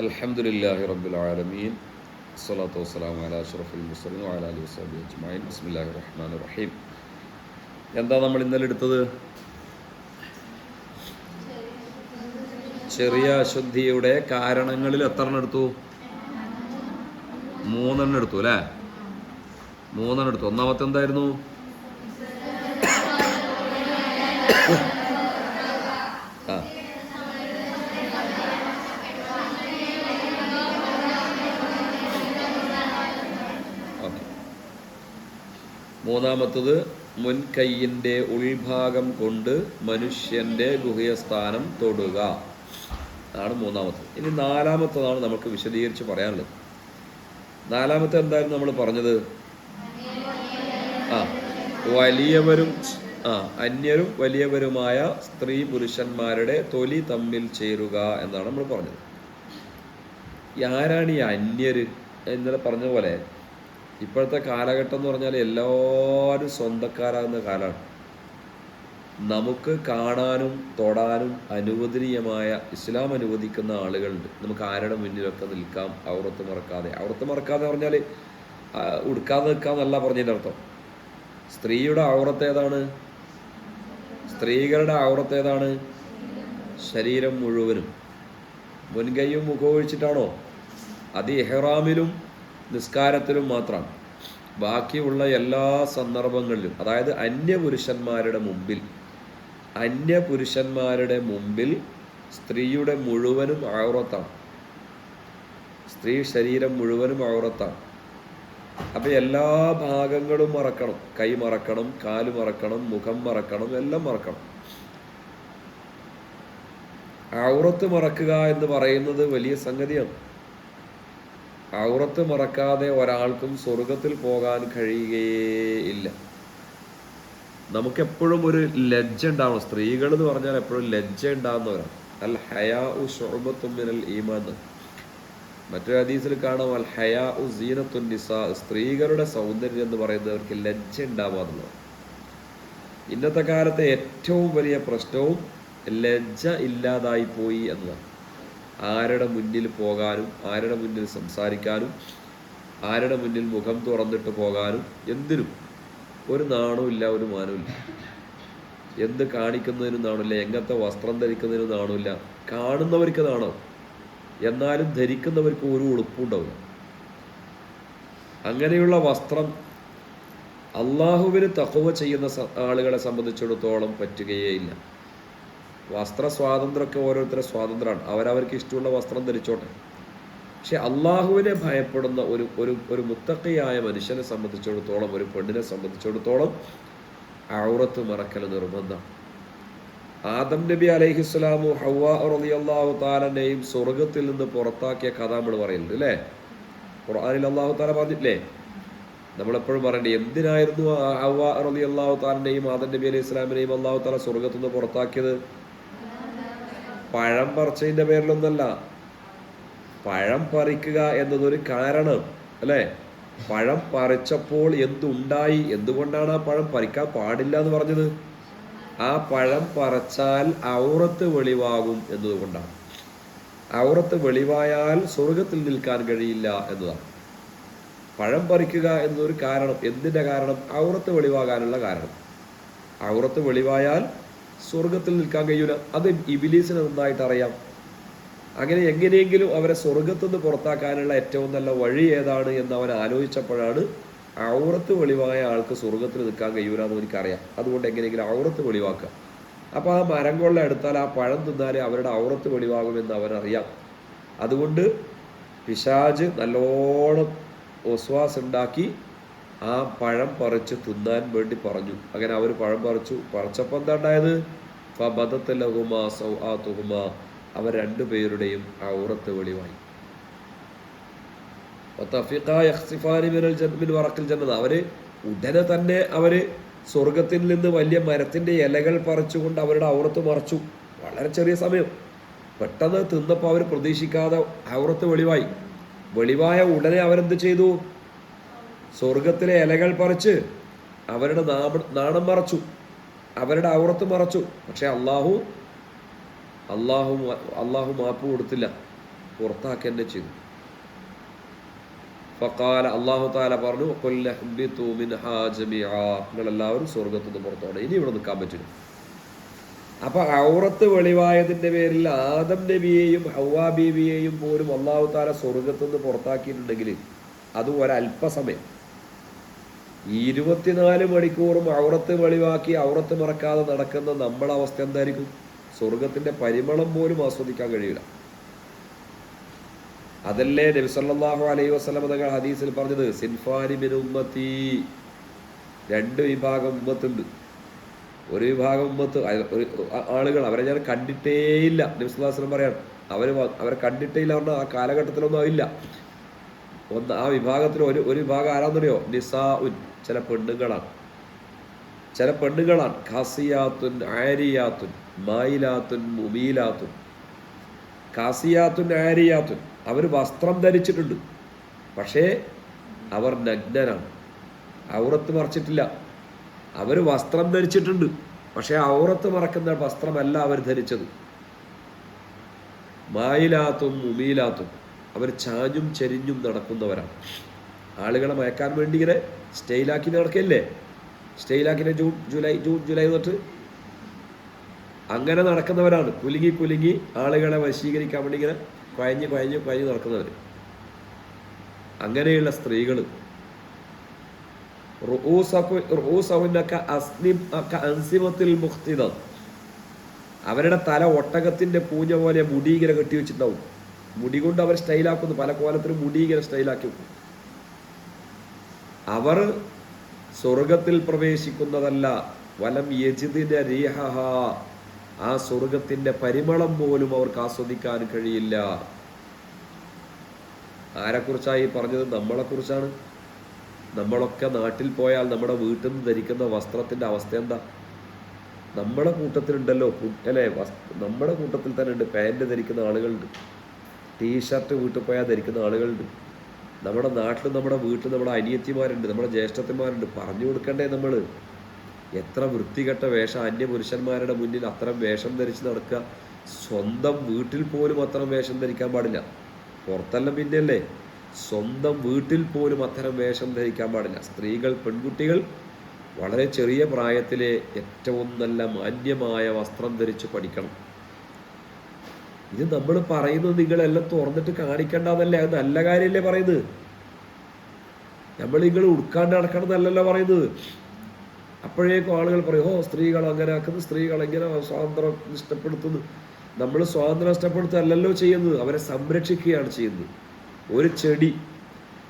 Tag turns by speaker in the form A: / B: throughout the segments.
A: അലഹമുല്ലാഹി റബുലാലമീൻ അസ്സലാത്തു വസ്സലാം അല അഷറഫുൽ മുസ്ലിം അല അലി വസ്ലാബി അജ്മായിൻ ബസ്മില്ലാഹി റഹ്മാൻ റഹീം. എന്താ നമ്മൾ ഇന്നലെ എടുത്തത്? ചെറിയ അശുദ്ധിയുടെ കാരണങ്ങളിൽ എത്രണ്ണം എടുത്തു? മൂന്നെണ്ണം എടുത്തു അല്ലേ? മൂന്നെണ്ണം എടുത്തു. ഒന്നാമത്തെ എന്തായിരുന്നു മൂന്നാമത്തത് മുൻകൈയിന്റെ ഉൾഭാഗം കൊണ്ട് മനുഷ്യന്റെ ഗുഹ്യസ്ഥാനം തൊടുക. അതാണ് മൂന്നാമത്തത്. ഇനി നാലാമത്തതാണ് നമുക്ക് വിശദീകരിച്ച് പറയാനുള്ളത്. നാലാമത്തെ എന്തായിരുന്നു നമ്മൾ പറഞ്ഞത്? ആ വലിയവരും ആ അന്യരും വലിയവരുമായ സ്ത്രീ പുരുഷന്മാരുടെ തൊലി തമ്മിൽ ചേരുക എന്നാണ് നമ്മൾ പറഞ്ഞത്. ആരാണ് ഈ അന്യര്? ഇന്നലെ പറഞ്ഞ പോലെ ഇപ്പോഴത്തെ കാലഘട്ടം എന്ന് പറഞ്ഞാൽ എല്ലാവരും സ്വന്തക്കാരാകുന്ന കാലമാണ് നമുക്ക് കാണാനും തൊടാനും അനുവദനീയമായ ഇസ്ലാം അനുവദിക്കുന്ന ആളുകളുണ്ട്. നമുക്ക് ആരുടെ മുന്നിലൊക്കെ നിൽക്കാം ഔറത്ത് മറക്കാതെ. ഔറത്ത് മറക്കാതെ പറഞ്ഞാൽ ഉടുക്കാതെ നിൽക്കാന്നല്ല പറഞ്ഞതിന്റെ അർത്ഥം. സ്ത്രീയുടെ ഔറത്ത് ഏതാണ്? സ്ത്രീകളുടെ ഔറത്ത് ഏതാണ്? ശരീരം മുഴുവനും. മുൻകൈയും മുഖം ഒഴിച്ചിട്ടാണോ? അത് ഇഹ്റാമിലും നിസ്കാരത്തിലും മാത്രമാണ് ബാക്കിയുള്ള എല്ലാ സന്ദർഭങ്ങളിലും അതായത് അന്യപുരുഷന്മാരുടെ മുമ്പിൽ അന്യപുരുഷന്മാരുടെ മുമ്പിൽ സ്ത്രീയുടെ മുഴുവനും ഔറത്താണ്. സ്ത്രീ ശരീരം മുഴുവനും ഔറത്താണ്. അപ്പം എല്ലാ ഭാഗങ്ങളും മറക്കണം. കൈ മറക്കണം കാൽ മറക്കണം മുഖം മറക്കണം എല്ലാം മറക്കണം. ഔറത്ത് മറക്കുക എന്ന് പറയുന്നത് വലിയ സംഗതിയാണ്. ഔറത്ത് മറക്കാതെ ഒരാൾക്കും സ്വർഗത്തിൽ പോകാൻ കഴിയുകയില്ല. നമുക്കെപ്പോഴും ഒരു ലജ്ജ ഉണ്ടാവണം. സ്ത്രീകൾ എന്ന് പറഞ്ഞാൽ എപ്പോഴും ലജ്ജ ഉണ്ടാകുന്നവരാണ് അൽ ഹയാ ഉ ഷൊബത്തുമ്മിനൽ ഈമാൻ. മറ്റൊരു ഹദീസിൽ കാണാം അൽ ഹയാ ഉ സീനത്തുൻ നിസ. സ്ത്രീകളുടെ സൗന്ദര്യം എന്ന് പറയുന്നത് അവർക്ക് ലജ്ജ ഉണ്ടാവാന്നുള്ളത് ഇന്നത്തെ കാലത്തെ ഏറ്റവും വലിയ പ്രശ്നവും ലജ്ജ ഇല്ലാതായി പോയി എന്നതാണ്. ആരുടെ മുന്നിൽ പോകാനും ആരുടെ മുന്നിൽ സംസാരിക്കാനും ആരുടെ മുന്നിൽ മുഖം തുറന്നിട്ട് പോകാനും എന്തിനും ഒരു നാണവും ഇല്ല ഒരു മാനവും എന്ത് കാണിക്കുന്നതിനും നാണില്ല എങ്ങനത്തെ വസ്ത്രം ധരിക്കുന്നതിനും നാണില്ല കാണുന്നവർക്ക് നാണോ എന്നാലും ധരിക്കുന്നവർക്ക് ഒരു ഉളുപ്പുണ്ടാവില്ല അങ്ങനെയുള്ള വസ്ത്രം അള്ളാഹുവിന് തഹുവ ചെയ്യുന്ന ആളുകളെ സംബന്ധിച്ചിടത്തോളം പറ്റുകയേ ഇല്ല. വസ്ത്ര സ്വാതന്ത്ര്യമൊക്കെ ഓരോരുത്തരുടെ സ്വാതന്ത്ര്യമാണ്. അവരവർക്ക് ഇഷ്ടമുള്ള വസ്ത്രം ധരിച്ചോട്ടെ. പക്ഷെ അള്ളാഹുവിനെ ഭയപ്പെടുന്ന ഒരു ഒരു ഒരു മുത്തക്കയായ മനുഷ്യനെ സംബന്ധിച്ചിടത്തോളം ഒരു പെണ്ണിനെ സംബന്ധിച്ചിടത്തോളം ഔറത്ത് മറക്കൽ നിർബന്ധം. ആദം നബി അലൈഹിസ്ലാമു ഹൗവ റളിയല്ലാഹു താലനെയും സ്വർഗത്തിൽ നിന്ന് പുറത്താക്കിയ കഥ നമ്മൾ പറയുന്നുണ്ട് അല്ലേ? ഖുർആനിൽ അള്ളാഹു താല പറഞ്ഞിട്ടില്ലേ? നമ്മളെപ്പോഴും പറയണ്ടേ എന്തിനായിരുന്നു ഹൗവ റളിയല്ലാഹു താലനെയും ആദം നബി അലൈഹി ഇസ്ലാമിനെയും അള്ളാഹു താല സ്വർഗത്തിൽ നിന്ന് പുറത്താക്കിയത്? പഴം പറിച്ചതിന്റെ പേരിലൊന്നല്ല. പഴം പറിക്കുക എന്നതൊരു കാരണം അല്ലേ? പഴം പറിച്ചപ്പോൾ എന്തുണ്ടായി? എന്തുകൊണ്ടാണ് ആ പഴം പറിക്കാൻ പാടില്ല എന്ന് പറഞ്ഞത്? ആ പഴം പറിച്ചാൽ ഔറത്ത് വെളിവാകും എന്നതുകൊണ്ടാണ്. ഔറത്ത് വെളിവായാൽ സ്വർഗത്തിൽ നിൽക്കാൻ കഴിയില്ല എന്നതാണ്. പഴം പറിക്കുക എന്നൊരു കാരണം എന്തിന്റെ കാരണം? ഔറത്ത് വെളിവാകാനുള്ള കാരണം. ഔറത്ത് വെളിവായാൽ സ്വർഗത്തിൽ നിൽക്കാൻ കഴിയൂല. അത് ഇബിലീസിന് നന്നായിട്ട് അറിയാം. അങ്ങനെ എങ്ങനെയെങ്കിലും അവരെ സ്വർഗത്തു നിന്ന് പുറത്താക്കാനുള്ള ഏറ്റവും നല്ല വഴി ഏതാണ് എന്ന് അവൻ ആലോചിച്ചപ്പോഴാണ് ഔറത്ത് വെളിവായ ആൾക്ക് സ്വർഗത്തിൽ നിൽക്കാൻ കഴിയൂല എന്ന് എനിക്കറിയാം. അതുകൊണ്ട് എങ്ങനെയെങ്കിലും ഔറത്ത് വെളിവാക്കുക. അപ്പോൾ ആ മരം കൊള്ള എടുത്താൽ ആ പഴം തിന്നാലേ അവരുടെ ഔറത്ത് വെളിവാകുമെന്ന് അവനറിയാം അതുകൊണ്ട് പിശാജ് നല്ലോണം ഒസ്വാസ് ഉണ്ടാക്കി ആ പഴം പറിച്ച് തിന്നാൻ വേണ്ടി പറഞ്ഞു. അങ്ങനെ അവർ പഴം പറിച്ചു. പറിച്ചപ്പോൾ എന്താ ഉണ്ടായത് ആ തുഹുമ അവർ രണ്ടുപേരുടെയും ഔറത്ത് വെളിവായി. അവർ ഉടനെ തന്നെ അവർ സ്വർഗത്തിൽ നിന്ന് വലിയ മരത്തിന്റെ ഇലകൾ പറിച്ചുകൊണ്ട് അവരുടെ ഔറത്ത് മറച്ചു. വളരെ ചെറിയ സമയം. പെട്ടെന്ന് തിന്നപ്പോൾ അവർ പ്രതീക്ഷിക്കാതെ ഔറത്ത് വെളിവായി. വെളിവായ ഉടനെ അവരെന്ത് ചെയ്തു? സ്വർഗത്തിലെ ഇലകൾ പറിച്ച് അവരുടെ നാണം മറച്ചു. അവരുടെ ഔറത്ത് മറച്ചു. പക്ഷെ അള്ളാഹു അള്ളാഹു അള്ളാഹു മാപ്പ് കൊടുത്തില്ല. പുറത്താക്കി തന്നെ ചെയ്തു. അള്ളാഹു താല പറഞ്ഞു. നിങ്ങളെല്ലാവരും സ്വർഗത്തു നിന്ന് പുറത്തോടെ. ഇനി ഇവിടെ നിൽക്കാൻ പറ്റില്ല. അപ്പൊ ഔറത്ത് വെളിവായതിന്റെ പേരിൽ ആദം നബിയെയും ഹൗവാ ബീവിയെയും പോലും അള്ളാഹു താല സ്വർഗത്തു നിന്ന് പുറത്താക്കിയിട്ടുണ്ടെങ്കിൽ അത് ഒരല്പസമയം. ഈ ഇരുപത്തിനാല് മണിക്കൂറും ഔറത്ത് വെളിവാക്കി ഔറത്ത് മറക്കാതെ നടക്കുന്ന നമ്മളെ അവസ്ഥ എന്തായിരിക്കും? സ്വർഗത്തിന്റെ പരിമളം പോലും ആസ്വദിക്കാൻ കഴിയില്ല. അതല്ലേ നബി സല്ലല്ലാഹു അലൈഹി വസല്ലം തങ്ങൾ ഹദീസിൽ പറഞ്ഞത്? സിൻഫാനി ബിൻ ഉമ്മത്തി. രണ്ട് വിഭാഗം ഉമ്മത്തുണ്ട്. ഒരു വിഭാഗം ഉമ്മത്ത് ആളുകൾ അവരെ ഞാൻ കണ്ടിട്ടേയില്ല. നബി വസല്ലം പറയാണ്. അവർ അവരെ കണ്ടിട്ടേയില്ല പറഞ്ഞാൽ ആ കാലഘട്ടത്തിലൊന്നും ആയില്ല ഒന്ന് ആ വിഭാഗത്തിൽ ഒരു ഒരു വിഭാഗം ആരാന്നറിയോ നിസാ ഉൻ ചില പെണ്ണുങ്ങളാണ്. ചില പെണ്ണുങ്ങളാണ്. ഖാസിയാത്തുൻ ആരിയാത്തുൻ മായിലാത്തുൻ മുമീലാത്തുൻ. ഖാസിയാത്തുൻ ആരിയാത്തുൻ. അവർ വസ്ത്രം ധരിച്ചിട്ടുണ്ട്. പക്ഷേ അവർ നഗ്നരാണ്. ഔറത്ത് മറച്ചിട്ടില്ല. അവർ വസ്ത്രം ധരിച്ചിട്ടുണ്ട്. പക്ഷേ ഔറത്ത് മറക്കുന്ന വസ്ത്രമല്ല അവർ ധരിച്ചത്. മായിലാത്തും മുമീലാത്തും. അവർ ചാഞ്ഞും ചെരിഞ്ഞും നടക്കുന്നവരാണ്. ആളുകളെ മയക്കാൻ വേണ്ടി ഇങ്ങനെ സ്റ്റേയിലാക്കി നടക്കല്ലേ സ്റ്റേയിലാക്കി ജൂൺ ജൂലൈ ജൂൺ ജൂലൈ തൊട്ട് അങ്ങനെ നടക്കുന്നവരാണ്. കുലുങ്ങി കുലുങ്ങി ആളുകളെ വശീകരിക്കാൻ വേണ്ടി ഇങ്ങനെ കുഴഞ്ഞ് കുഴഞ്ഞ് കുഴഞ്ഞ് നടക്കുന്നവർ അങ്ങനെയുള്ള സ്ത്രീകൾ അവരുടെ തല ഒട്ടകത്തിന്റെ പൂജ പോലെ മുടി ഇങ്ങനെ കെട്ടി വെച്ചിട്ടുണ്ടാവും. മുടി കൊണ്ട് അവർ സ്റ്റൈലാക്കുന്നു പല കോലത്തിലും മുടി ഇങ്ങനെ സ്റ്റൈലാക്കി വെക്കും അവർ സ്വർഗത്തിൽ പ്രവേശിക്കുന്നതല്ല. വലം യജിദിന രീഹഹ. ആ സ്വർഗത്തിന്റെ പരിമളം പോലും അവർക്ക് ആസ്വദിക്കാൻ കഴിയില്ല. ആരെക്കുറിച്ചായി പറഞ്ഞത്? നമ്മളെക്കുറിച്ചാണ്. നമ്മളൊക്കെ നാട്ടിൽ പോയാൽ നമ്മുടെ വീട്ടിൽ നിന്ന് ധരിക്കുന്ന വസ്ത്രത്തിന്റെ അവസ്ഥ എന്താ? നമ്മുടെ കൂട്ടത്തിലുണ്ടല്ലോ. അല്ലേ? നമ്മുടെ കൂട്ടത്തിൽ തന്നെ ഉണ്ട്. പാന്റ് ധരിക്കുന്ന ആളുകളുണ്ട്. ടീഷർട്ട് വീട്ടിൽ പോയാൽ ധരിക്കുന്ന ആളുകളുണ്ട്. നമ്മുടെ നാട്ടിൽ നമ്മുടെ വീട്ടിൽ നമ്മുടെ അനിയത്തിമാരുണ്ട് നമ്മുടെ ജ്യേഷ്ഠത്തിമാരുണ്ട്. പറഞ്ഞു കൊടുക്കണ്ടേ നമ്മൾ എത്ര വൃത്തികെട്ട വേഷം അന്യപുരുഷന്മാരുടെ മുന്നിൽ അത്തരം വേഷം ധരിച്ച് നടക്കുക. സ്വന്തം വീട്ടിൽ പോലും അത്തരം വേഷം ധരിക്കാൻ പാടില്ല. പുറത്തെല്ലാം പിന്നെയല്ലേ? സ്വന്തം വീട്ടിൽ പോലും അത്തരം വേഷം ധരിക്കാൻ പാടില്ല. സ്ത്രീകൾ പെൺകുട്ടികൾ വളരെ ചെറിയ പ്രായത്തിലെ ഏറ്റവും നല്ല മാന്യമായ വസ്ത്രം ധരിച്ച് പഠിക്കണം. ഇത് നമ്മൾ പറയുന്നത് നിങ്ങളെല്ലാം തുറന്നിട്ട് കാണിക്കണ്ടെന്നല്ലേ? അത് നല്ല കാര്യമല്ലേ പറയുന്നത്? നമ്മൾ നിങ്ങൾ ഉടുക്കാണ്ട് നടക്കണമെന്നല്ലല്ലോ പറയുന്നത്. അപ്പോഴേക്കും ആളുകൾ പറയും ഓ സ്ത്രീകൾ അങ്ങനെ ആക്കുന്നു സ്ത്രീകൾ എങ്ങനെ സ്വാതന്ത്ര്യം നഷ്ടപ്പെടുത്തുന്നു. നമ്മൾ സ്വാതന്ത്ര്യം നഷ്ടപ്പെടുത്തല്ലല്ലോ ചെയ്യുന്നത്. അവരെ സംരക്ഷിക്കുകയാണ് ചെയ്യുന്നത്. ഒരു ചെടി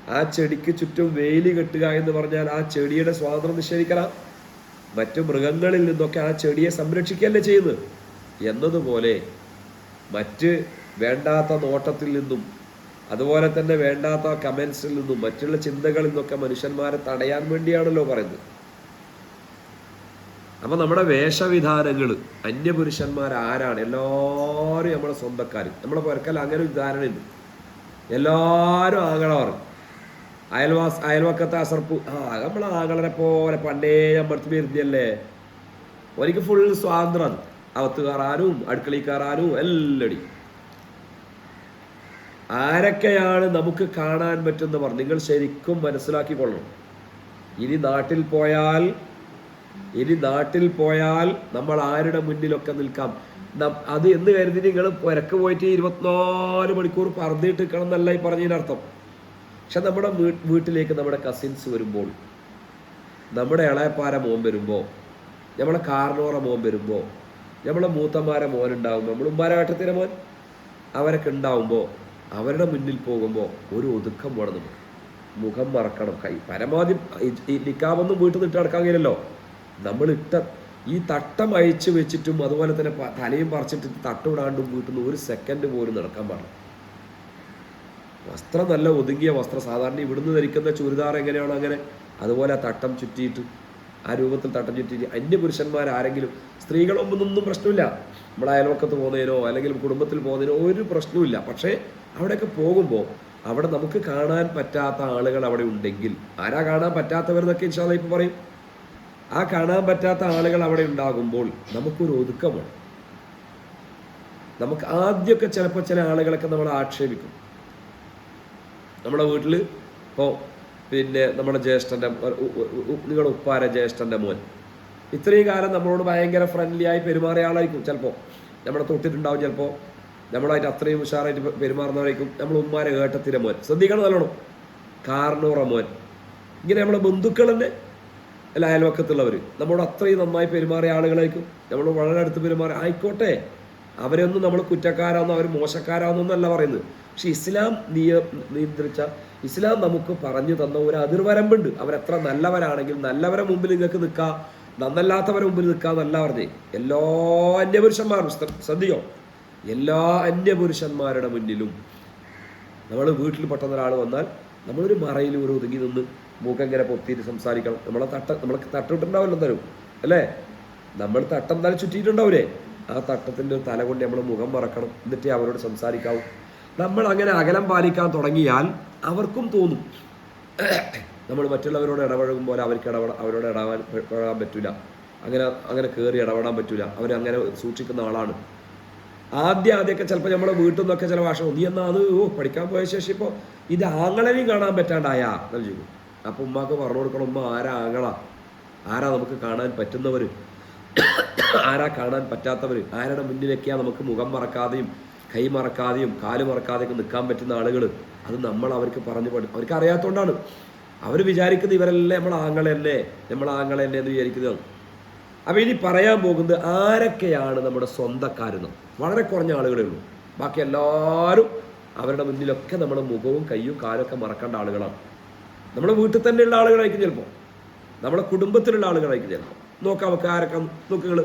A: ആ ചെടിക്ക് ചുറ്റും വേലി കെട്ടുക എന്ന് പറഞ്ഞാൽ ആ ചെടിയുടെ സ്വാതന്ത്ര്യം നിഷേധിക്കണം. മറ്റു മൃഗങ്ങളിൽ നിന്നൊക്കെ ആ ചെടിയെ സംരക്ഷിക്കുകയല്ലേ ചെയ്യുന്നത്? എന്നതുപോലെ മറ്റ് വേണ്ടാത്ത നോട്ടത്തിൽ നിന്നും അതുപോലെ തന്നെ വേണ്ടാത്ത കമൻസിൽ നിന്നും മറ്റുള്ള ചിന്തകളിൽ നിന്നൊക്കെ മനുഷ്യന്മാരെ തടയാൻ വേണ്ടിയാണല്ലോ പറയുന്നത്. അപ്പൊ നമ്മുടെ വേഷവിധാനങ്ങൾ അന്യപുരുഷന്മാർ ആരാണ്? എല്ലാവരും നമ്മുടെ സ്വന്തക്കാർ നമ്മുടെ പുരക്കൽ അങ്ങനെ ഒരു ധാരണയുണ്ട്. എല്ലാവരും ആകളവർ അയൽവാസ് അയൽവക്കത്തെ അസർപ്പ്. ആ നമ്മളെ ആകളരെ പോലെ പണ്ടേ നമ്മൾ വരുന്നല്ലേ എനിക്ക് ഫുൾ സ്വാതന്ത്ര്യമാണ്. അകത്ത് കയറാനും അടുക്കളയിൽ കയറാനും എല്ലടി. ആരൊക്കെയാണ് നമുക്ക് കാണാൻ പറ്റുന്നവർ? നിങ്ങൾ ശരിക്കും മനസ്സിലാക്കിക്കൊള്ളണം. ഇനി നാട്ടിൽ പോയാൽ ഇനി നാട്ടിൽ പോയാൽ നമ്മൾ ആരുടെ മുന്നിലൊക്കെ നിൽക്കാം? അത് എന്ന് കരുതി നിങ്ങൾ പുരക്ക് പോയിട്ട് ഇരുപത്തിനാല് മണിക്കൂർ പറഞ്ഞിട്ട് നിൽക്കണം എന്നല്ല ഈ പറഞ്ഞതിനർത്ഥം. പക്ഷെ നമ്മുടെ വീട്ടിലേക്ക് നമ്മുടെ കസിൻസ് വരുമ്പോൾ നമ്മുടെ ഇളയപ്പാര മോൻ വരുമ്പോൾ നമ്മളെ കാർണോറ മോൻ വരുമ്പോൾ നമ്മളെ മൂത്തന്മാരെ മോൻ ഉണ്ടാകുമ്പോൾ നമ്മൾ ഉമ്മാരാട്ടത്തിന്റെ മോൻ അവരൊക്കെ ഉണ്ടാവുമ്പോൾ അവരുടെ മുന്നിൽ പോകുമ്പോൾ ഒരു ഒതുക്കം വേണം നമുക്ക് മുഖം മറക്കണം. കൈ പരമാവധി നിക്കാവൊന്നും വീട്ടിൽ നിന്ന് ഇട്ട് നടക്കാൻ കഴിയില്ലല്ലോ. നമ്മൾ ഇട്ട ഈ തട്ടം അഴിച്ചു വെച്ചിട്ടും അതുപോലെ തന്നെ തലയും പറിച്ചിട്ട് തട്ടുവിടാണ്ടും വീട്ടിൽ നിന്ന് ഒരു സെക്കൻഡ് പോലും നടക്കാൻ പാടില്ല. വസ്ത്രം നല്ല ഒതുങ്ങിയ വസ്ത്രം. സാധാരണ ഇവിടുന്ന് ധരിക്കുന്ന ചുരിദാർ എങ്ങനെയാണോ അങ്ങനെ അതുപോലെ തട്ടം ചുറ്റിയിട്ട് ആ രൂപത്തിൽ തട്ടം അന്യ അന്യപുരുഷന്മാർ ആരെങ്കിലും സ്ത്രീകളൊന്നും പ്രശ്നമില്ല. നമ്മുടെ അയൽവക്കത്ത് പോകുന്നതിനോ അല്ലെങ്കിൽ കുടുംബത്തിൽ പോകുന്നതിനോ ഒരു പ്രശ്നമില്ല പക്ഷേ അവിടെയൊക്കെ പോകുമ്പോൾ അവിടെ നമുക്ക് കാണാൻ പറ്റാത്ത ആളുകൾ അവിടെ ഉണ്ടെങ്കിൽ ആരാ കാണാൻ പറ്റാത്തവരെന്നൊക്കെ ഇൻഷാല്ല ഇപ്പം പറയും. ആ കാണാൻ പറ്റാത്ത ആളുകൾ അവിടെ ഉണ്ടാകുമ്പോൾ നമുക്കൊരു ഒതുക്കമാണ്. നമുക്ക് ആദ്യമൊക്കെ ചിലപ്പോൾ ചില ആളുകളൊക്കെ നമ്മൾ ആക്ഷേപിക്കും. നമ്മുടെ വീട്ടിൽ ഇപ്പോൾ പിന്നെ നമ്മുടെ ജ്യേഷ്ഠന്റെ നിങ്ങളുടെ ഉപ്പാര ജ്യേഷ്ഠന്റെ മോൻ. ഇത്രയും കാലം നമ്മളോട് ഭയങ്കര ഫ്രണ്ട്ലി ആയി പെരുമാറിയ ആളായിരിക്കും ചിലപ്പോൾ നമ്മുടെ തൊട്ടിട്ടുണ്ടാവും ചിലപ്പോൾ നമ്മളായിട്ട് അത്രയും ഉഷാറായിട്ട് പെരുമാറുന്നവരായിരിക്കും നമ്മൾ ഉമ്മാരെ ഏട്ടത്തിന്റെ മോൻ. ശ്രദ്ധിക്കണം നല്ലോണം. കാർണൂറ മോൻ. ഇങ്ങനെ നമ്മളെ ബന്ധുക്കൾ തന്നെ അല്ല അയൽവക്കത്തുള്ളവർ നമ്മളോട് അത്രയും നന്നായി പെരുമാറിയ ആളുകളായിരിക്കും. നമ്മൾ വളരെ അടുത്ത് പെരുമാറി ആയിക്കോട്ടെ. അവരെയൊന്നും നമ്മൾ കുറ്റക്കാരാണെന്നോ അവർ മോശക്കാരാന്നൊന്നല്ല പറയുന്നത്. പക്ഷെ ഇസ്ലാം നിയ നിയന്ത്രിച്ച ഇസ്ലാം നമുക്ക് പറഞ്ഞു തന്ന ഒരു അതിർവരമ്പുണ്ട്. അവരെത്ര നല്ലവരാണെങ്കിൽ നല്ലവരെ മുമ്പിൽ നിങ്ങൾക്ക് നിൽക്കുക നന്നല്ലാത്തവരെ മുമ്പിൽ നിൽക്കുക എന്നല്ല പറഞ്ഞേ. എല്ലാ അന്യപുരുഷന്മാരും ശ്ര- ശ്രദ്ധിക്കോ? എല്ലാ അന്യപുരുഷന്മാരുടെ മുന്നിലും നമ്മൾ വീട്ടിൽ പെട്ടെന്ന് ഒരാൾ വന്നാൽ നമ്മളൊരു മറയിൽ ഒരു ഒതുങ്ങി നിന്ന് മൂക്കങ്ങനെ പൊത്തിയിട്ട് സംസാരിക്കണം. നമ്മളെ തട്ട നമ്മളെ തട്ടിട്ടുണ്ടാവല്ലോ തരും അല്ലേ? നമ്മൾ തട്ടം തല ചുറ്റിയിട്ടുണ്ടാവില്ലേ ആ തട്ടത്തിന്റെ തല കൊണ്ട് നമ്മൾ മുഖം മറക്കണം. എന്നിട്ടേ അവരോട് സംസാരിക്കാവൂ. നമ്മൾ അങ്ങനെ അകലം പാലിക്കാൻ തുടങ്ങിയാൽ അവർക്കും തോന്നും. നമ്മൾ മറ്റുള്ളവരോട് ഇടപഴകുമ്പോൾ അവർക്ക് ഇടപെട അവരോട് ഇടപെടാൻ ഇടപെടാൻ പറ്റില്ല അങ്ങനെ അങ്ങനെ കയറി ഇടപെടാൻ പറ്റില്ല അവരങ്ങനെ സൂക്ഷിക്കുന്ന ആളാണ്. ആദ്യം ആദ്യമൊക്കെ ചിലപ്പോൾ നമ്മുടെ വീട്ടിൽ നിന്നൊക്കെ ചില ഭാഷ നീ എന്നാ അത് ഓ പഠിക്കാൻ പോയ ശേഷം ഇപ്പോൾ ഇത് ആങ്ങളനെയും കാണാൻ പറ്റാണ്ടായാ എന്നല്ല ചോദിക്കും. അപ്പം ഉമ്മാക്ക് പറഞ്ഞു കൊടുക്കണം ഉമ്മ ആരാ ആങ്ങള? ആരാ നമുക്ക് കാണാൻ പറ്റുന്നവർ ആരാ കാണാൻ പറ്റാത്തവർ ആരുടെ മുന്നിലൊക്കെയാ നമുക്ക് മുഖം മറക്കാതെയും കൈ മറക്കാതെയും കാൽ മറക്കാതെയൊക്കെ നിൽക്കാൻ പറ്റുന്ന ആളുകൾ അത് നമ്മൾ അവർക്ക് പറഞ്ഞു പഠി അവർക്ക് അറിയാത്തതുകൊണ്ടാണ് അവർ വിചാരിക്കുന്നത് ഇവരല്ലേ നമ്മൾ ആങ്ങളല്ലേ നമ്മൾ ആങ്ങളല്ലേ എന്ന് വിചാരിക്കുന്നത്. അപ്പോൾ ഇനി പറയാൻ പോകുന്നത് ആരൊക്കെയാണ് നമ്മുടെ സ്വന്തക്കാരെന്ന്. വളരെ കുറഞ്ഞ ആളുകളേ ഉള്ളൂ. ബാക്കി എല്ലാവരും അവരുടെ മുന്നിലൊക്കെ നമ്മുടെ മുഖവും കയ്യും കാലൊക്കെ മറക്കേണ്ട ആളുകളാണ്. നമ്മുടെ വീട്ടിൽ തന്നെയുള്ള ആളുകളായിരിക്കും ചിലപ്പോൾ. നമ്മുടെ കുടുംബത്തിലുള്ള ആളുകളായിരിക്കും ചിലപ്പോൾ. നോക്കാം നമുക്ക് ആരൊക്കെ നോക്കുകൾ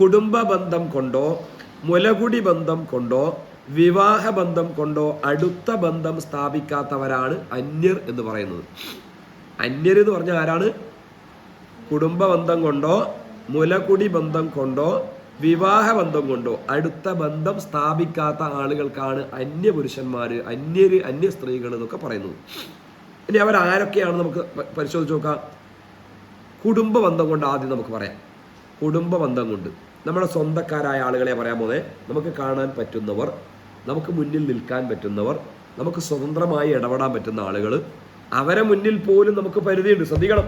A: കുടുംബ ബന്ധം കൊണ്ടോ മുലകുടി ബന്ധം കൊണ്ടോ വിവാഹ ബന്ധം കൊണ്ടോ അടുത്ത ബന്ധം സ്ഥാപിക്കാത്തവരാണ് അന്യർ എന്ന് പറയുന്നത്. അന്യർ എന്ന് പറഞ്ഞാൽ ആരാണ്? കുടുംബ ബന്ധം കൊണ്ടോ മുലകുടി ബന്ധം കൊണ്ടോ വിവാഹ ബന്ധം കൊണ്ടോ അടുത്ത ബന്ധം സ്ഥാപിക്കാത്ത ആളുകൾക്കാണ് അന്യ പുരുഷന്മാര് അന്യര് അന്യ സ്ത്രീകൾ എന്നൊക്കെ പറയുന്നത്. ഇനി അവരാരൊക്കെയാണ് നമുക്ക് പരിശോധിച്ച് നോക്കാം. കുടുംബ ബന്ധം കൊണ്ട് ആദ്യം നമുക്ക് പറയാം. കുടുംബ ബന്ധം കൊണ്ട്. നമ്മുടെ സ്വന്തക്കാരായ ആളുകളെ പറയാൻ പോലെ നമുക്ക് കാണാൻ പറ്റുന്നവർ നമുക്ക് മുന്നിൽ നിൽക്കാൻ പറ്റുന്നവർ നമുക്ക് സ്വതന്ത്രമായി ഇടപെടാൻ പറ്റുന്ന ആളുകൾ അവരെ മുന്നിൽ പോലും നമുക്ക് പരിധിയുണ്ട്. ശ്രദ്ധിക്കണം.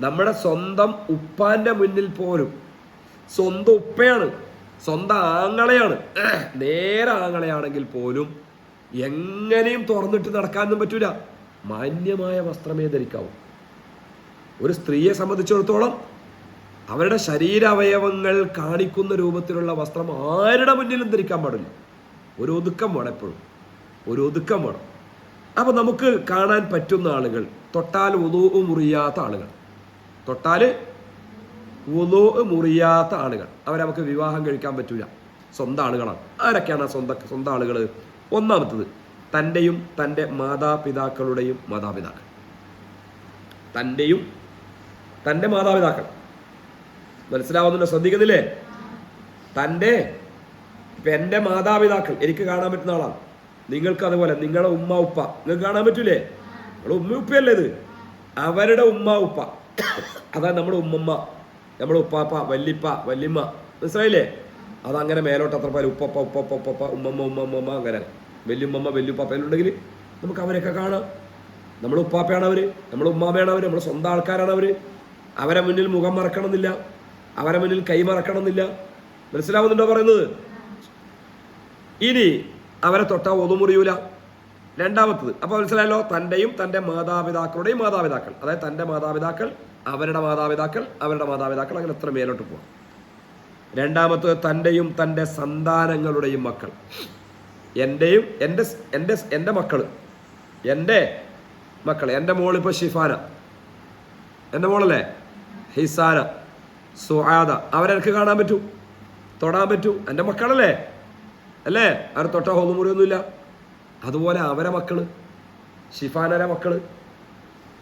A: നമ്മുടെ സ്വന്തം ഉപ്പാന്റെ മുന്നിൽ പോലും സ്വന്തം ഉപ്പയാണ് സ്വന്തം ആങ്ങളെയാണ് നേരെ ആങ്ങളെയാണെങ്കിൽ പോലും എങ്ങനെയും തുറന്നിട്ട് നടക്കാനൊന്നും പറ്റൂല. മാന്യമായ വസ്ത്രമേ ധരിക്കാവൂ. ഒരു സ്ത്രീയെ സംബന്ധിച്ചിടത്തോളം അവരുടെ ശരീരാവയവങ്ങൾ കാണിക്കുന്ന രൂപത്തിലുള്ള വസ്ത്രം ആരുടെ മുന്നിലും ധരിക്കാൻ പാടില്ല. ഒരു ഒതുക്കം വേണം എപ്പോഴും. ഒരു ഒതുക്കം വേണം. അപ്പൊ നമുക്ക് കാണാൻ പറ്റുന്ന ആളുകൾ തൊട്ടാൽ ഉദൂ മുറിയാത്ത ആളുകൾ. തൊട്ടാൽ ഉദൂ മുറിയാത്ത ആളുകൾ. അവരെ നമുക്ക് വിവാഹം കഴിക്കാൻ പറ്റൂല. സ്വന്തം ആളുകളാണ്. ആരൊക്കെയാണ് സ്വന്തം സ്വന്തം ആളുകൾ ഒന്നാമത്തത് തന്റെയും തന്റെ മാതാപിതാക്കളുടെയും മാതാപിതാക്കൾ. തന്റെയും തന്റെ മാതാപിതാക്കൾ. മനസ്സിലാവുന്നുണ്ടോ? ശ്രദ്ധിക്കുന്നില്ലേ? തന്റെ ഇപ്പം എന്റെ മാതാപിതാക്കൾ എനിക്ക് കാണാൻ പറ്റുന്ന ആളാണ്. നിങ്ങൾക്ക് അതുപോലെ നിങ്ങളുടെ ഉമ്മ ഉപ്പ നിങ്ങൾക്ക് കാണാൻ പറ്റൂലേ? നമ്മുടെ ഉമ്മ ഉപ്പയല്ലേ ഇത്? അവരുടെ ഉമ്മ ഉപ്പ. അതാ നമ്മുടെ ഉമ്മമ്മ നമ്മുടെ ഉപ്പാപ്പ വല്ലിപ്പ വല്ലിമ്മ. മനസ്സിലായില്ലേ? അതങ്ങനെ മേലോട്ട് അത്ര പോലെ ഉപ്പപ്പ ഉപ്പപ്പ ഉപ്പപ്പ ഉമ്മമ്മ ഉമ്മമ്മ അങ്ങനെ. വല്യുമ്മമ്മ വല്യുപ്പാപ്പ നമുക്ക് അവരെയൊക്കെ കാണാം. നമ്മുടെ ഉപ്പാപ്പയാണ് അവർ നമ്മുടെ ഉമ്മാമയാണ് അവർ നമ്മുടെ സ്വന്തം ആൾക്കാരാണ് അവർ അവരെ മുന്നിൽ മുഖം മറക്കണമെന്നില്ല. അവരെ മുന്നിൽ കൈ മറക്കണമെന്നില്ല മനസ്സിലാവുന്നുണ്ടോ പറയുന്നത്? ഇനി അവരെ തൊട്ടാ മുറിയൂല. രണ്ടാമത്തത് അപ്പൊ മനസ്സിലായല്ലോ? തന്റെയും തന്റെ മാതാപിതാക്കളുടെയും മാതാപിതാക്കൾ. അതായത് തന്റെ മാതാപിതാക്കൾ അവരുടെ മാതാപിതാക്കൾ അവരുടെ മാതാപിതാക്കൾ അങ്ങനെ എത്ര മേലോട്ട് പോവാം. രണ്ടാമത്തത് തന്റെയും തന്റെ സന്താനങ്ങളുടെയും മക്കൾ. എന്റെയും എന്റെ എന്റെ എന്റെ മക്കൾ എന്റെ മക്കൾ എന്റെ മോളിപ്പോൾ ഷിഫാന എന്റെ മോളല്ലേ? ഹിസാന. സുഹാദ അവരെനിക്ക് കാണാൻ പറ്റൂ. തൊടാൻ പറ്റൂ. എന്റെ മക്കളല്ലേ? അല്ലേ? അവർ തൊട്ട ഹോമുറിയൊന്നുമില്ല അതുപോലെ അവരെ മക്കൾ ഷിഫാനരെ മക്കൾ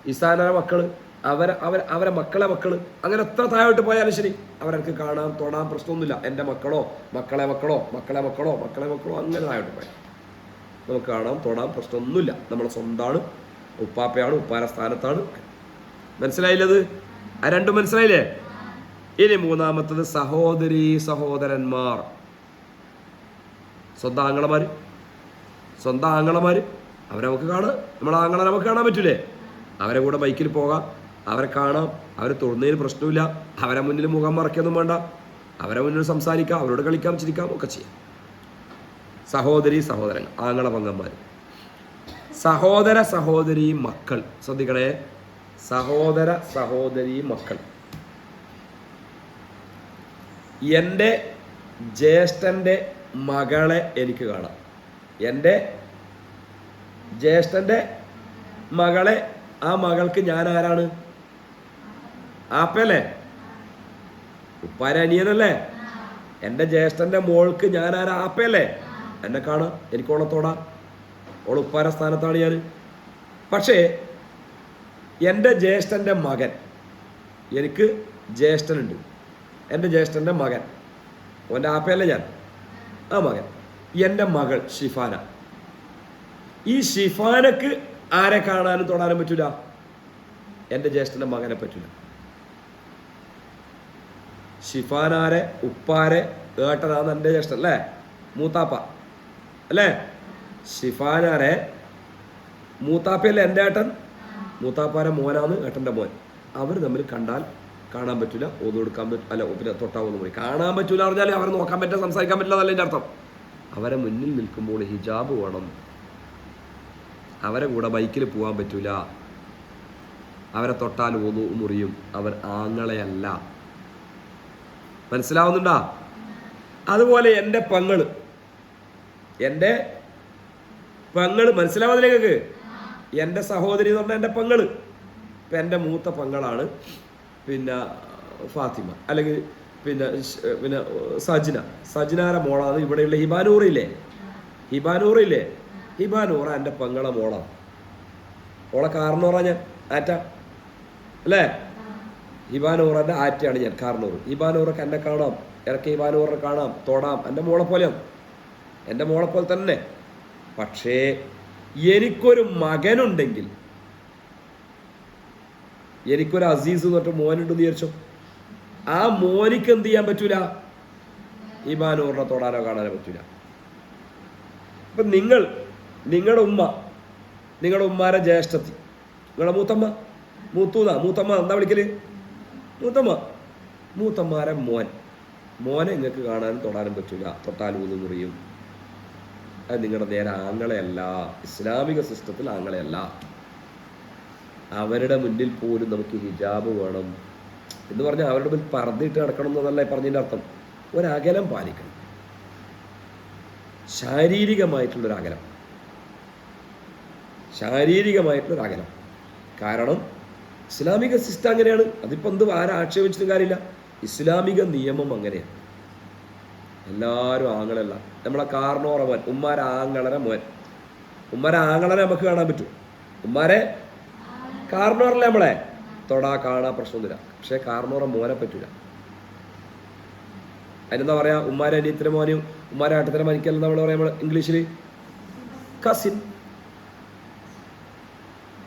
A: ഇസാനരെ മക്കൾ അവരെ അവർ അവരെ മക്കളെ മക്കൾ. അങ്ങനെ എത്ര താഴോട്ട് പോയാലും ശരി. അവർക്ക് കാണാൻ തൊടാൻ പ്രശ്നമൊന്നുമില്ല. എന്റെ മക്കളോ മക്കളെ മക്കളോ മക്കളെ മക്കളോ മക്കളെ മക്കളോ അങ്ങനെ താഴോട്ട് പോയാൽ. നമുക്ക് കാണാം തൊടാൻ പ്രശ്നമൊന്നുമില്ല. നമ്മളെ സ്വന്തമാണ് ഉപ്പാപ്പയാണ് ഉപ്പാര സ്ഥാനത്താണ്. മനസ്സിലായില്ലത്? ആ രണ്ടും മനസ്സിലായില്ലേ? ഇനി മൂന്നാമത്തത് സഹോദരി സഹോദരന്മാർ. സ്വന്തം ആങ്ങളമാർ സ്വന്തം ആങ്ങളമാർ അവരെ നമുക്ക് കാണാം. നമ്മളെ ആങ്ങളെ നമുക്ക് കാണാൻ പറ്റൂലേ? അവരെ കൂടെ ബൈക്കിൽ പോകാം. അവരെ കാണാം. അവരെ തൊടുന്നതിന് പ്രശ്നമില്ല. അവരെ മുന്നിൽ മുഖം മറക്കൊന്നും വേണ്ട. അവരെ മുന്നിൽ സംസാരിക്കാം. അവരോട് കളിക്കാം ചിരിക്കാം ഒക്കെ ചെയ്യാം. സഹോദരി സഹോദരൻ ആങ്ങള പങ്കന്മാർ സഹോദര സഹോദരി മക്കൾ. ശ്രദ്ധിക്കണേ. സഹോദര സഹോദരി മക്കൾ. എന്റെ ജ്യേഷ്ഠന്റെ മകളെ എനിക്ക് കാണാം. എന്റെ ജ്യേഷ്ഠന്റെ മകളെ ആ മകൾക്ക് ഞാൻ ആരാണ്? ആപ്പല്ലേ ഉപ്പാരനിയനല്ലേ? എന്റെ ജ്യേഷ്ഠന്റെ മോൾക്ക് ഞാൻ ആരാ? ആപ്പയല്ലേ? എന്നെ കാണാം. എനിക്ക് ഓണത്തോടാ ഓൾ ഉപ്പാര സ്ഥാനത്താണ് ഞാൻ പക്ഷേ എന്റെ ജ്യേഷ്ഠന്റെ മകൻ എനിക്ക് ജ്യേഷ്ഠനുണ്ട്. എന്റെ ജ്യേഷ്ഠന്റെ മകൻ. ഓന്റെ ആപ്പയല്ലേ ഞാൻ? ആ മകൻ. എന്റെ മകൾ ഷിഫാന. ഈ ഷിഫാനക്ക് ആരെ കാണാനും തൊടാനും പറ്റൂല? എന്റെ ജ്യേഷ്ഠന്റെ മകനെ പറ്റൂല. ഷിഫാനാരെ ഉപ്പാരെ ഏട്ടനാന്ന് എന്റെ ജ്യേഷ്ഠൻ അല്ലേ? മൂത്താപ്പ. അല്ലേ? ഷിഫാനാരെ മൂത്താപ്പയല്ലേ എന്റെ ഏട്ടൻ? മൂത്താപ്പാരെ മോനാന്ന് ഏട്ടന്റെ മോൻ. അവർ തമ്മിൽ കണ്ടാൽ കാണാൻ പറ്റില്ല ഓതു കൊടുക്കാൻ പറ്റില്ല അല്ല പിന്നെ തൊട്ടാവുന്ന പോയി കാണാൻ പറ്റില്ല പറഞ്ഞാൽ അവരെ നോക്കാൻ പറ്റില്ല സംസാരിക്കാൻ പറ്റില്ല എന്നല്ല എന്റെ അർത്ഥം. അവരെ മുന്നിൽ നിൽക്കുമ്പോൾ ഹിജാബ് വേണം. അവരെ കൂടെ ബൈക്കിൽ പോകാൻ പറ്റില്ല അവരെ തൊട്ടാൽ ഓതു മുറിയും അവർ ആങ്ങളെയല്ല. മനസ്സിലാവുന്നുണ്ടാ? അതുപോലെ എന്റെ പങ്ങൾ എന്റെ പങ്ങൾ മനസ്സിലാവുന്നില്ല നിങ്ങൾക്ക്? എന്റെ സഹോദരി എന്ന് പറഞ്ഞാൽ എന്റെ പങ്ങൾ ഇപ്പം എന്റെ മൂത്ത പെങ്ങളാണ്. പിന്നെ ഫാത്തിമ അല്ലെങ്കിൽ പിന്നെ പിന്നെ സജിന. സജിനാര മോളാണ് ഇവിടെയുള്ള ഹിബാനൂറില്ലേ ഹിബാനൂറില്ലേ ഹിബാനൂറ എന്റെ പെങ്ങളെ മോളാണ് ഓളെ കാരണൂറ ഞാൻ ആറ്റ. അല്ലേ? ഹിബാനൂറിന്റെ ആറ്റയാണ് ഞാൻ കാർണൂർ ഹിബാനൂറൊക്കെ എന്നെ കാണാം. ഇറക്കി ഹിബാനൂറിനെ കാണാം തൊടാം. എന്റെ മോളെ പോലെയാണ് എന്റെ മോളെ പോലെ തന്നെ. പക്ഷേ എനിക്കൊരു മകനുണ്ടെങ്കിൽ എനിക്കൊരു അസീസ് എന്ന് പറഞ്ഞ മോനുണ്ടെന്ന് വിചാരിച്ചോ? ആ മോനിക്ക് എന്ത് ചെയ്യാൻ പറ്റൂല? ഈ ഹിബാനൂറിനെ തൊടാനോ കാണാനോ പറ്റൂല. അപ്പൊ നിങ്ങൾ നിങ്ങളുടെ ഉമ്മ നിങ്ങളുടെ ഉമ്മാരെ ജ്യേഷ്ഠത്തി. നിങ്ങളുടെ മൂത്തമ്മ? മൂത്തൂന്ന? മൂത്തമ്മ എന്താ വിളിക്കൽ? മൂത്തമ്മ. മൂത്തമ്മാരെ മോൻ. മോനെ നിങ്ങൾക്ക് കാണാനും തൊടാനും പറ്റൂല. തൊട്ടാൽ ഊന്ന് മുറിയും. അത് നിങ്ങളുടെ നേരെ ആങ്ങളെയല്ല. ഇസ്ലാമിക സിസ്റ്റത്തിൽ ആങ്ങളെയല്ല. അവരുടെ മുന്നിൽ പോലും നമുക്ക് ഹിജാബ് വേണം എന്ന് പറഞ്ഞാൽ അവരുടെ മുന്നിൽ പറഞ്ഞിട്ട് നടക്കണം എന്നതല്ല ഈ പറഞ്ഞതിന്റെ അർത്ഥം. ഒരകലം പാലിക്കണം. ശാരീരികമായിട്ടുള്ളൊരു അകലം ശാരീരികമായിട്ടുള്ളൊരു അകലം കാരണം ഇസ്ലാമിക സിസ്റ്റം അങ്ങനെയാണ്. അതിപ്പോൾ എന്ത് ആരും ആക്ഷേപിച്ചിട്ടും കാര്യമില്ല. ഇസ്ലാമിക നിയമം അങ്ങനെയാണ്. എല്ലാവരും ആങ്ങളല്ല. നമ്മളെ കാർണോറ മോൻ. ഉമ്മാരെ മോൻ. ഉമ്മാരെ നമുക്ക് കാണാൻ പറ്റും. ഉമ്മാരെ കാർണോറല്ലേ നമ്മളെ? തൊടാ കാണാ പ്രശ്നമൊന്നുമില്ല പക്ഷേ കാർണോറ മോനെ പറ്റൂല. അതിനെന്താ പറയാ? ഉമ്മാരെ അനിയത്തിന് മോനും ഉമ്മാരെ ആട്ടത്തിന് മനിക്കല്ല നമ്മൾ പറയാം നമ്മൾ ഇംഗ്ലീഷിൽ കസിൻ.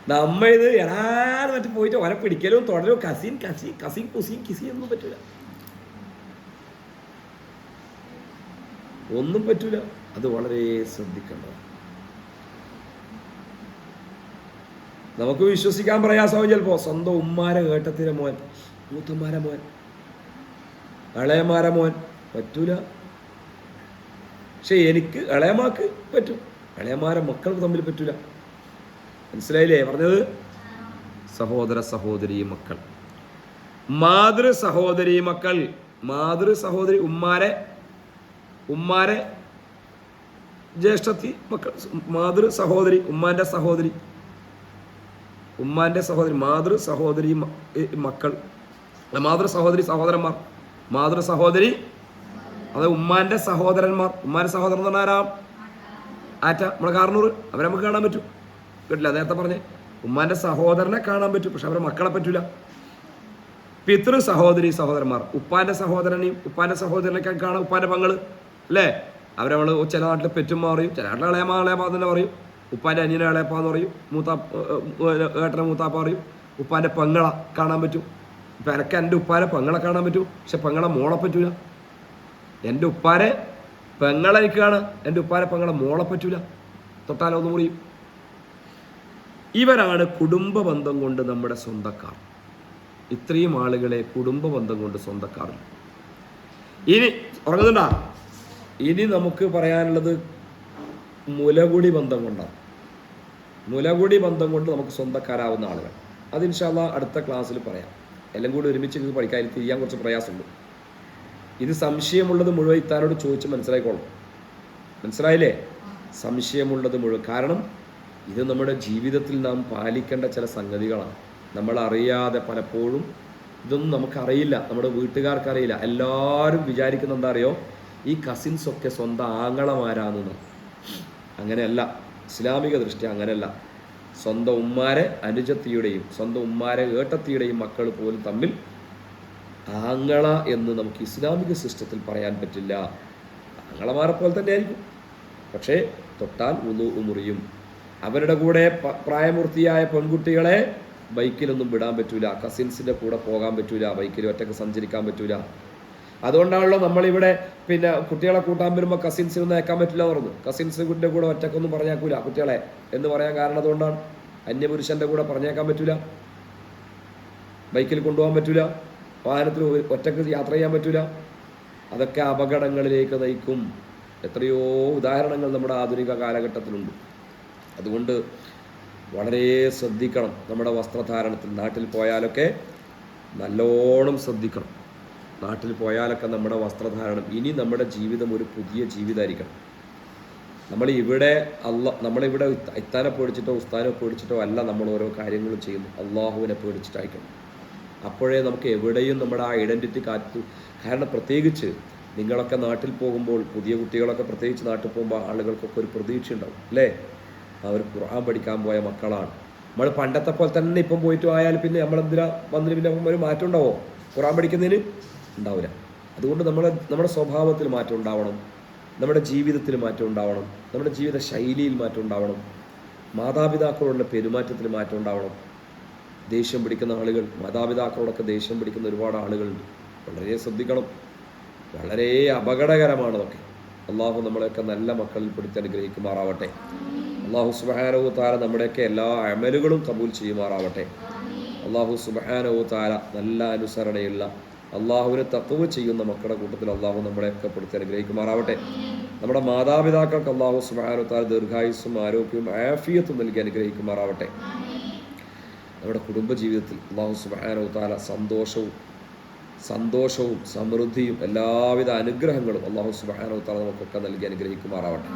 A: നമ്മ ഇത് എടാന്ന് മറ്റു പോയിട്ട് ഓനെ പിടിക്കലും തുടരും കസിൻ കസി കസിൻ കുസിൻ കിസി ഒന്നും പറ്റൂല. ഒന്നും പറ്റൂല. അത് വളരെ ശ്രദ്ധിക്കണം നമുക്ക് വിശ്വസിക്കാൻ പ്രയാസമാവും ചിലപ്പോ. സ്വന്തം ഉമ്മാരെ ഏട്ടത്തിലെ മോൻ മൂത്തമ്മാരെ മോൻ ഇളയമാരെ മോൻ പറ്റൂല. പക്ഷെ എനിക്ക് ഇളയമാക്ക് പറ്റും. ഇളയമാരെ മക്കൾക്ക് തമ്മിൽ പറ്റൂല. മനസ്സിലായില്ലേ? പറഞ്ഞത്? സഹോദര സഹോദരി മക്കൾ. മാതൃ സഹോദരി മക്കൾ. മാതൃ സഹോദരി ഉമ്മാരെ ഉമ്മാരെ ജ്യേഷ്ഠത്തി മക്കൾ. മാതൃ സഹോദരി ഉമ്മാന്റെ സഹോദരി. ഉമ്മാന്റെ സഹോദരി മാതൃ സഹോദരി മക്കൾ. മാതൃ സഹോദരി സഹോദരന്മാർ. മാതൃ സഹോദരി അത് ഉമ്മാന്റെ സഹോദരന്മാർ. ഉമ്മാന്റെ സഹോദരൻ എന്ന് പറഞ്ഞാൽ ആരാ? ആറ്റ. നമ്മളെ കാർണൂർ. അവരെ നമുക്ക് കാണാൻ പറ്റും. കേട്ടില്ല? നേരത്തെ പറഞ്ഞേ. ഉമ്മാന്റെ സഹോദരനെ കാണാൻ പറ്റും പക്ഷെ അവരെ മക്കളെ പറ്റൂല. പിതൃ സഹോദരി സഹോദരന്മാർ. ഉപ്പാന്റെ സഹോദരനെയും ഉപ്പാന്റെ സഹോദരനൊക്കെ കാണാം ഉപ്പാന്റെ പങ്ങൾ അല്ലേ? അവരെ നമ്മൾ ചില നാട്ടിൽ പെറ്റും മാറിയും ചില നാട്ടിൽ ഇളയമാ ഇളയമാ തന്നെ പറയും ഉപ്പാന്റെ അനിയനെ ഇളയപ്പ എന്ന് പറയും. മൂത്താ ഏട്ടനെ മൂത്താപ്പ പറയും. ഉപ്പാന്റെ പെങ്ങള കാണാൻ പറ്റും. ഇപ്പം എനിക്ക് എന്റെ ഉപ്പാരെ പെങ്ങളെ കാണാൻ പറ്റും. പക്ഷെ പെങ്ങളെ മോളെ പറ്റൂല. എന്റെ ഉപ്പാരെ പെങ്ങളെ കാണാം എന്റെ ഉപ്പാനെ പെങ്ങളെ മോളെ പറ്റൂല. തൊട്ടാലോ ഒന്ന് മുറിയും ഇവരാണ് കുടുംബ ബന്ധം കൊണ്ട് നമ്മുടെ സ്വന്തക്കാർ. ഇത്രയും ആളുകളെ കുടുംബ ബന്ധം കൊണ്ട് സ്വന്തക്കാർ ഇനി ഉറങ്ങുന്നുണ്ടാ? ഇനി നമുക്ക് പറയാനുള്ളത് മുലകുടി ബന്ധം കൊണ്ടാണ്. മുലകുടി ബന്ധം കൊണ്ട് നമുക്ക് സ്വന്തക്കാരാവുന്ന ആളുകൾ. അത് ഇൻഷാല്ല അടുത്ത ക്ലാസ്സിൽ പറയാം. എല്ലാം കൂടി ഒരുമിച്ച് ഇത് പഠിക്കാൻ തിരിയാൻ കുറച്ച് പ്രയാസമുണ്ട്. ഇത് സംശയമുള്ളത് മുഴുവൻ ഇത്താനോട് ചോദിച്ച് മനസ്സിലായിക്കോളും മനസ്സിലായില്ലേ? സംശയമുള്ളത് മുഴുവൻ. കാരണം ഇത് നമ്മുടെ ജീവിതത്തിൽ നാം പാലിക്കേണ്ട ചില സംഗതികളാണ്. നമ്മൾ അറിയാതെ പലപ്പോഴും ഇതൊന്നും നമുക്കറിയില്ല നമ്മുടെ വീട്ടുകാർക്കറിയില്ല എല്ലാവരും വിചാരിക്കുന്ന എന്താ അറിയോ? ഈ കസിൻസ് ഒക്കെ സ്വന്തം ആങ്ങളമാരാണെന്ന്. അങ്ങനെയല്ല. ഇസ്ലാമിക ദൃഷ്ടി അങ്ങനെയല്ല. സ്വന്തം ഉമ്മാരെ അനുജത്തിയുടെയും സ്വന്തം ഉമ്മാരെ ഏട്ടത്തിയുടെയും മക്കൾ പോലും തമ്മിൽ ആങ്ങള എന്ന് നമുക്ക് ഇസ്ലാമിക സിസ്റ്റത്തിൽ പറയാൻ പറ്റില്ല. ആങ്ങളമാരെ പോലെ തന്നെ ആയിരിക്കും പക്ഷേ തൊട്ടാൽ ഉളു മുറിയും അവരുടെ കൂടെ പ്രായമൂർത്തിയായ പെൺകുട്ടികളെ ബൈക്കിലൊന്നും വിടാൻ പറ്റൂല. കസിൻസിന്റെ കൂടെ പോകാൻ പറ്റൂല. ബൈക്കിൽ ഒറ്റയ്ക്ക് സഞ്ചരിക്കാൻ പറ്റൂല. അതുകൊണ്ടാണല്ലോ നമ്മളിവിടെ പിന്നെ കുട്ടികളെ കൂട്ടാൻ വരുമ്പോൾ കസിൻസിനൊന്നും അയക്കാൻ പറ്റില്ല പറഞ്ഞു. കസിൻസിന്റെ കൂടെ ഒറ്റക്കൊന്നും പറഞ്ഞേക്കൂല കുട്ടികളെ എന്ന് പറയാൻ കാരണം അതുകൊണ്ടാണ്. അന്യപുരുഷന്റെ കൂടെ പറഞ്ഞേക്കാൻ പറ്റൂല. ബൈക്കിൽ കൊണ്ടുപോകാൻ പറ്റൂല. വാഹനത്തിൽ ഒറ്റയ്ക്ക് യാത്ര ചെയ്യാൻ പറ്റൂല. അതൊക്കെ അപകടങ്ങളിലേക്ക് നയിക്കും. എത്രയോ ഉദാഹരണങ്ങൾ നമ്മുടെ ആധുനിക കാലഘട്ടത്തിലുണ്ട്. അതുകൊണ്ട് വളരെ ശ്രദ്ധിക്കണം നമ്മുടെ വസ്ത്രധാരണത്തിൽ നാട്ടിൽ പോയാലൊക്കെ നല്ലോണം ശ്രദ്ധിക്കണം. നാട്ടിൽ പോയാലൊക്കെ നമ്മുടെ വസ്ത്രധാരണം ഇനി നമ്മുടെ ജീവിതം ഒരു പുതിയ ജീവിതമായിരിക്കണം നമ്മൾ ഇവിടെ അല്ല നമ്മളിവിടെ ഇത്ത- ഇത്താനെ പേടിച്ചിട്ടോ ഉസ്താനെ പേടിച്ചിട്ടോ അല്ല നമ്മൾ ഓരോ കാര്യങ്ങളും ചെയ്യുന്നു അള്ളാഹുവിനെ പേടിച്ചിട്ടായിരിക്കണം. അപ്പോഴേ നമുക്ക് എവിടെയും നമ്മുടെ ആ ഐഡന്റിറ്റി കാത്തു കാരണം പ്രത്യേകിച്ച് നിങ്ങളൊക്കെ നാട്ടിൽ പോകുമ്പോൾ പുതിയ കുട്ടികളൊക്കെ പ്രത്യേകിച്ച് നാട്ടിൽ പോകുമ്പോൾ ആളുകൾക്കൊക്കെ ഒരു പ്രതീക്ഷ ഉണ്ടാവും അല്ലേ? അവർ ഖുർആൻ പഠിക്കാൻ പോയ മക്കളാണ്. നമ്മൾ പണ്ടത്തെ പോലെ തന്നെ ഇപ്പം പോയിട്ട് ആയാൽ പിന്നെ നമ്മളെന്തിനാ വന്നിട്ട് പിന്നെ ഒരു മാറ്റം ഉണ്ടാവോ? ഖുർആൻ പഠിക്കുന്നതിന്? ഉണ്ടാവില്ല. അതുകൊണ്ട് നമ്മളെ നമ്മുടെ സ്വഭാവത്തിൽ മാറ്റം ഉണ്ടാവണം. നമ്മുടെ ജീവിതത്തിൽ മാറ്റം ഉണ്ടാവണം. നമ്മുടെ ജീവിത ശൈലിയിൽ മാറ്റം ഉണ്ടാവണം. മാതാപിതാക്കളോടുള്ള പെരുമാറ്റത്തിൽ മാറ്റം ഉണ്ടാവണം. ദേഷ്യം പിടിക്കുന്ന ആളുകൾ മാതാപിതാക്കളോടൊക്കെ ദേഷ്യം പിടിക്കുന്ന ഒരുപാട് ആളുകളുണ്ട് വളരെ ശ്രദ്ധിക്കണം. വളരെ അപകടകരമാണ് അതൊക്കെ. അള്ളാഹു നമ്മളെയൊക്കെ നല്ല മക്കളിൽ പിടിച്ച് അനുഗ്രഹിക്കുമാറാവട്ടെ. അള്ളാഹു സുബാനവു താര നമ്മുടെയൊക്കെ എല്ലാ അമലുകളും കബൂൽ ചെയ്യുമാറാവട്ടെ. അള്ളാഹു സുബാനവു താര നല്ല അനുസരണയുള്ള അള്ളാഹുവിനെ തത്വ ചെയ്യുന്ന മക്കളുടെ കൂട്ടത്തിൽ അള്ളാഹു നമ്മളെയൊക്കെ പെടുത്തി അനുഗ്രഹിക്കുമാറാവട്ടെ. നമ്മുടെ മാതാപിതാക്കൾക്ക് അള്ളാഹു സുബഹാനു താര ദീർഘായുസ്സും ആരോഗ്യവും ആഫിയത്തും നൽകി അനുഗ്രഹിക്കുമാറാവട്ടെ. നമ്മുടെ കുടുംബജീവിതത്തിൽ അള്ളാഹു സുബാനോ താല സന്തോഷവും സന്തോഷവും സമൃദ്ധിയും എല്ലാവിധ അനുഗ്രഹങ്ങളും അള്ളാഹു സുബാനോ താല നമുക്കൊക്കെ നൽകി അനുഗ്രഹിക്കുമാറാവട്ടെ.